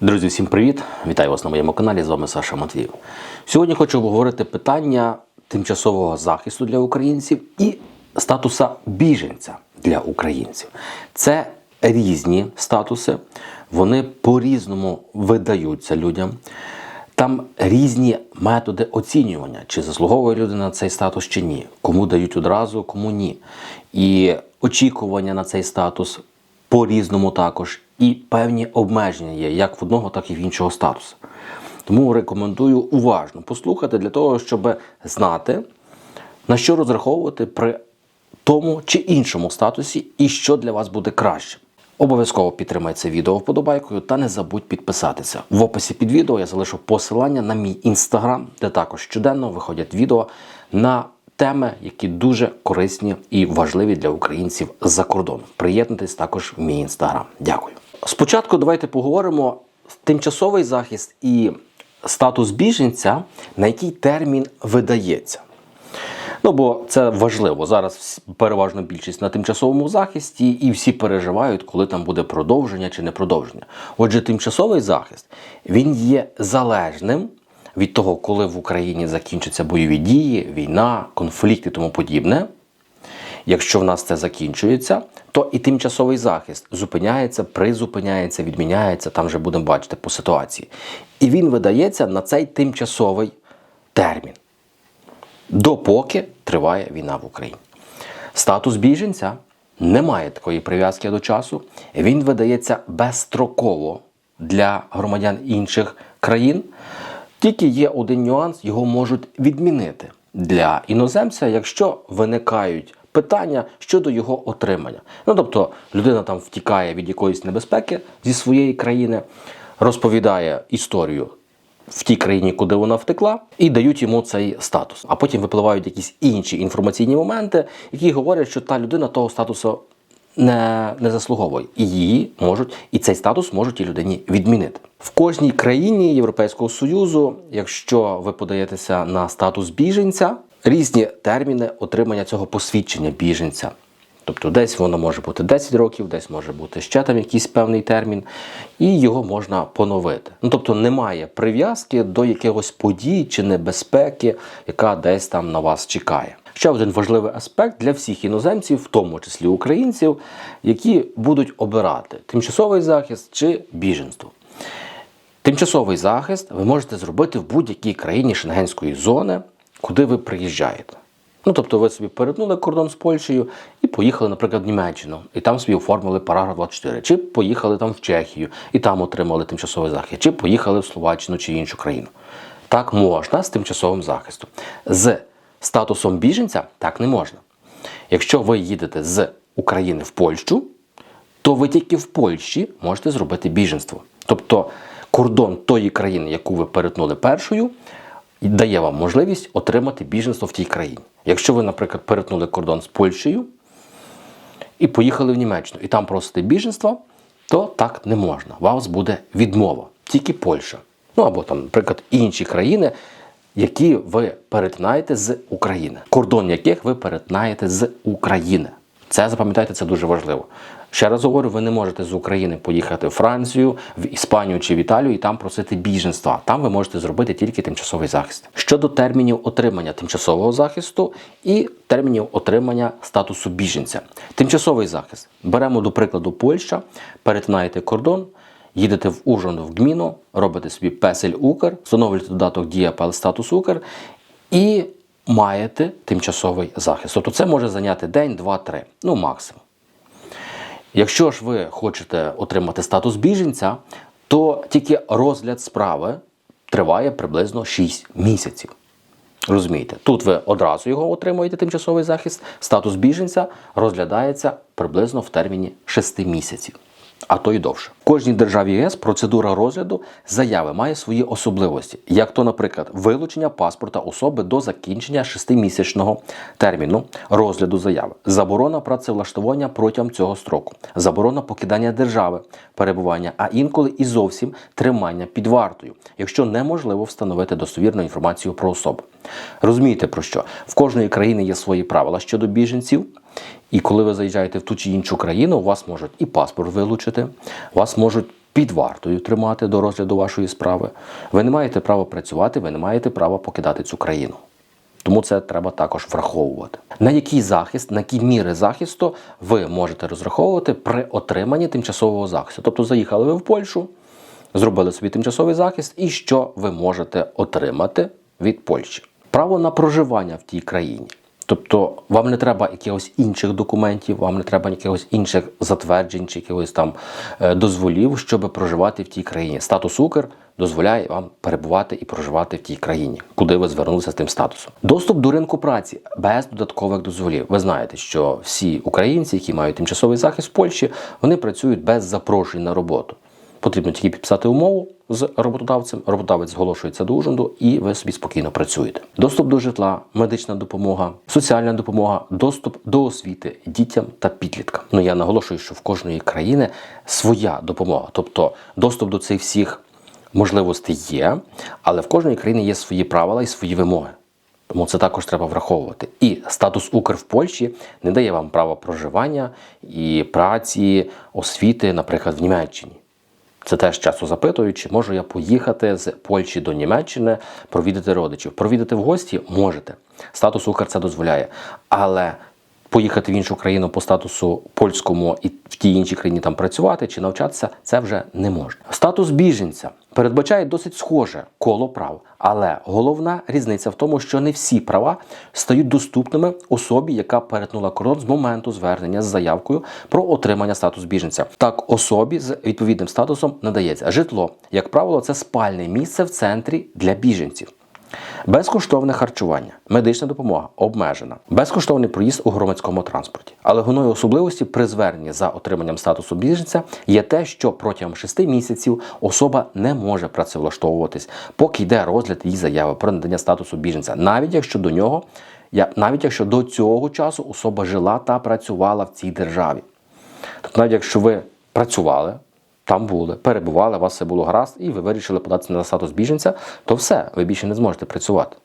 Друзі, всім привіт! Вітаю вас на моєму каналі. З вами Саша Матвіїв. Сьогодні хочу обговорити питання тимчасового захисту для українців і статуса біженця для українців. Це різні статуси, вони по-різному видаються людям. Там різні методи оцінювання, чи заслуговує людина на цей статус чи ні, кому дають одразу, кому ні. І очікування на цей статус по-різному також. І певні обмеження є як в одного, так і в іншого статусу. Тому рекомендую уважно послухати для того, щоб знати, на що розраховувати при тому чи іншому статусі, і що для вас буде краще. Обов'язково підтримай це відео вподобайкою та не забудь підписатися. В описі під відео я залишу посилання на мій інстаграм, де також щоденно виходять відео на теми, які дуже корисні і важливі для українців з-за кордону. Приєднуйтесь також в мій інстаграм. Дякую. Спочатку давайте поговоримо тимчасовий захист і статус біженця, на який термін видається. Ну, бо це важливо. Зараз переважно більшість на тимчасовому захисті, і всі переживають, коли там буде продовження чи не продовження. Отже, тимчасовий захист він є залежним від того, коли в Україні закінчаться бойові дії, війна, конфлікт і тому подібне. Якщо в нас це закінчується, то і тимчасовий захист зупиняється, призупиняється, відміняється, там вже будемо бачити по ситуації. І він видається на цей тимчасовий термін допоки триває війна в Україні. Статус біженця не має такої прив'язки до часу. Він видається безстроково для громадян інших країн. Тільки є один нюанс, його можуть відмінити для іноземця, якщо виникають питання щодо його отримання. Ну тобто людина там втікає від якоїсь небезпеки зі своєї країни, розповідає історію в тій країні, куди вона втекла, і дають йому цей статус. А потім випливають якісь інші інформаційні моменти, які говорять, що та людина того статусу не, не заслуговує. І її можуть, і цей статус можуть і людині відмінити. В кожній країні Європейського Союзу, якщо ви подаєтеся на статус біженця, різні терміни отримання цього посвідчення біженця. Тобто десь воно може бути 10 років, десь може бути ще там якийсь певний термін, і його можна поновити. Ну тобто немає прив'язки до якихось подій чи небезпеки, яка десь там на вас чекає. Ще один важливий аспект для всіх іноземців, в тому числі українців, які будуть обирати тимчасовий захист чи біженство. Тимчасовий захист ви можете зробити в будь-якій країні шенгенської зони, куди ви приїжджаєте. Ну, тобто ви собі перетнули кордон з Польщею і поїхали, наприклад, в Німеччину, і там собі оформили параграф 24, чи поїхали там в Чехію і там отримали тимчасовий захист, чи поїхали в Словаччину чи іншу країну. Так можна з тимчасовим захистом. З статусом біженця так не можна. Якщо ви їдете з України в Польщу, то ви тільки в Польщі можете зробити біженство. Тобто кордон тої країни, яку ви перетнули першою, дає вам можливість отримати біженство в тій країні. Якщо ви, наприклад, перетнули кордон з Польщею і поїхали в Німеччину, і там просите біженство, то так не можна. Вас буде відмова, тільки Польща. Ну або там, наприклад, інші країни, які ви перетинаєте з України, кордон яких ви перетинаєте з України. Це запам'ятайте, це дуже важливо. Ще раз говорю, ви не можете з України поїхати в Францію, в Іспанію чи в Італію і там просити біженства. Там ви можете зробити тільки тимчасовий захист. Щодо термінів отримання тимчасового захисту і термінів отримання статусу біженця. Тимчасовий захист. Беремо до прикладу Польща, перетинаєте кордон. Їдете в Ужгород, в Гміну, робите собі песель Укр, встановлюєте додаток Дія статус Укр і маєте тимчасовий захист. Тобто це може зайняти день, два, три, ну максимум. Якщо ж ви хочете отримати статус біженця, то тільки розгляд справи триває приблизно 6 місяців. Розумієте, тут ви одразу його отримуєте тимчасовий захист, статус біженця розглядається приблизно в терміні 6 місяців, а то й довше. В кожній державі ЄС процедура розгляду заяви має свої особливості, як то, наприклад, вилучення паспорта особи до закінчення 6-місячного терміну розгляду заяви, заборона працевлаштування протягом цього строку, заборона покидання держави, перебування, а інколи і зовсім тримання під вартою, якщо неможливо встановити достовірну інформацію про особу. Розумієте про що? В кожної країни є свої правила щодо біженців. І коли ви заїжджаєте в ту чи іншу країну, у вас можуть і паспорт вилучити, вас можуть під вартою тримати до розгляду вашої справи. Ви не маєте права працювати, ви не маєте права покидати цю країну. Тому це треба також враховувати. На який захист, на які міри захисту ви можете розраховувати при отриманні тимчасового захисту. Тобто заїхали ви в Польщу, зробили собі тимчасовий захист, і що ви можете отримати від Польщі? Право на проживання в тій країні. Тобто вам не треба якихось інших документів, вам не треба якихось інших затверджень чи якихось там е, дозволів, щоб проживати в тій країні. Статус Укр дозволяє вам перебувати і проживати в тій країні, куди ви звернулися з тим статусом. Доступ до ринку праці без додаткових дозволів. Ви знаєте, що всі українці, які мають тимчасовий захист в Польщі, вони працюють без запрошень на роботу. Потрібно тільки підписати умову з роботодавцем. Роботодавець зголошується до ужинду, і ви собі спокійно працюєте. Доступ до житла, медична допомога, соціальна допомога, доступ до освіти дітям та підліткам. Ну я наголошую, що в кожної країни своя допомога, тобто доступ до цих всіх можливостей є, але в кожної країни є свої правила і свої вимоги. Тому це також треба враховувати. І статус Укр в Польщі не дає вам права проживання і праці, освіти, наприклад, в Німеччині. Це теж часто запитують, чи можу я поїхати з Польщі до Німеччини, провідати родичів. Провідати в гості можете. Статус Укр це дозволяє. Але поїхати в іншу країну по статусу польському і в тій іншій країні там працювати чи навчатися, це вже не можна. Статус біженця передбачає досить схоже коло прав, але головна різниця в тому, що не всі права стають доступними особі, яка перетнула кордон з моменту звернення з заявкою про отримання статусу біженця. Так, особі з відповідним статусом надається житло, як правило, це спальне місце в центрі для біженців. Безкоштовне харчування, медична допомога обмежена, безкоштовний проїзд у громадському транспорті. Але головною особливості при зверненні за отриманням статусу біженця є те, що протягом 6 місяців особа не може працевлаштовуватись, поки йде розгляд її заяви про надання статусу біженця, навіть якщо до нього, навіть якщо до цього часу особа жила та працювала в цій державі. Тобто, навіть якщо ви працювали, там були, перебували, у вас все було гаразд, і ви вирішили податися на статус біженця, то все, ви більше не зможете працювати.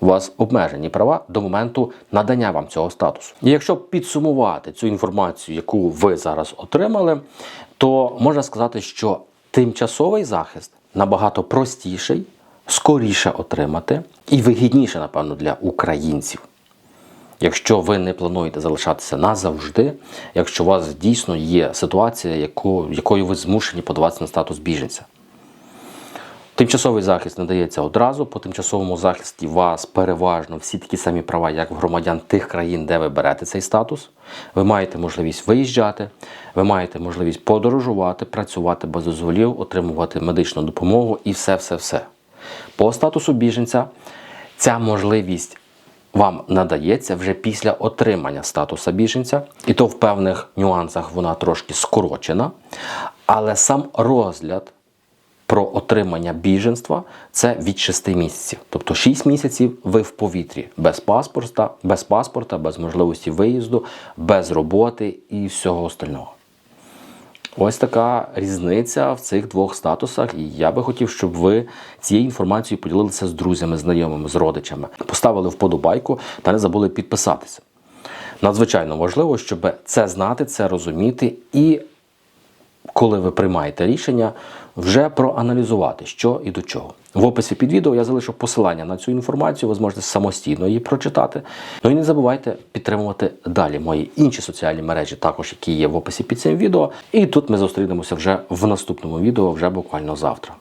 У вас обмежені права до моменту надання вам цього статусу. І якщо підсумувати цю інформацію, яку ви зараз отримали, то можна сказати, що тимчасовий захист набагато простіший, скоріше отримати і вигідніше, напевно, для українців. Якщо ви не плануєте залишатися назавжди, якщо у вас дійсно є ситуація, яку, якою ви змушені подаватися на статус біженця. Тимчасовий захист надається одразу. По тимчасовому захисті у вас переважно всі такі самі права, як в громадян тих країн, де ви берете цей статус. Ви маєте можливість виїжджати, ви маєте можливість подорожувати, працювати без дозволів, отримувати медичну допомогу і все-все-все. По статусу біженця ця можливість вам надається вже після отримання статуса біженця, і то в певних нюансах вона трошки скорочена. Але сам розгляд про отримання біженства це від 6 місяців. Тобто 6 місяців ви в повітрі без паспорта, без паспорта, без можливості виїзду, без роботи і всього остального. Ось така різниця в цих двох статусах, і я би хотів, щоб ви цією інформацією поділилися з друзями, знайомими, з родичами, поставили вподобайку та не забули підписатися. Надзвичайно важливо, щоб це знати, це розуміти і коли ви приймаєте рішення, вже проаналізувати, що і до чого. В описі під відео я залишу посилання на цю інформацію, ви зможете самостійно її прочитати. Ну і не забувайте підтримувати далі мої інші соціальні мережі, також які є в описі під цим відео. І тут ми зустрінемося вже в наступному відео, вже буквально завтра.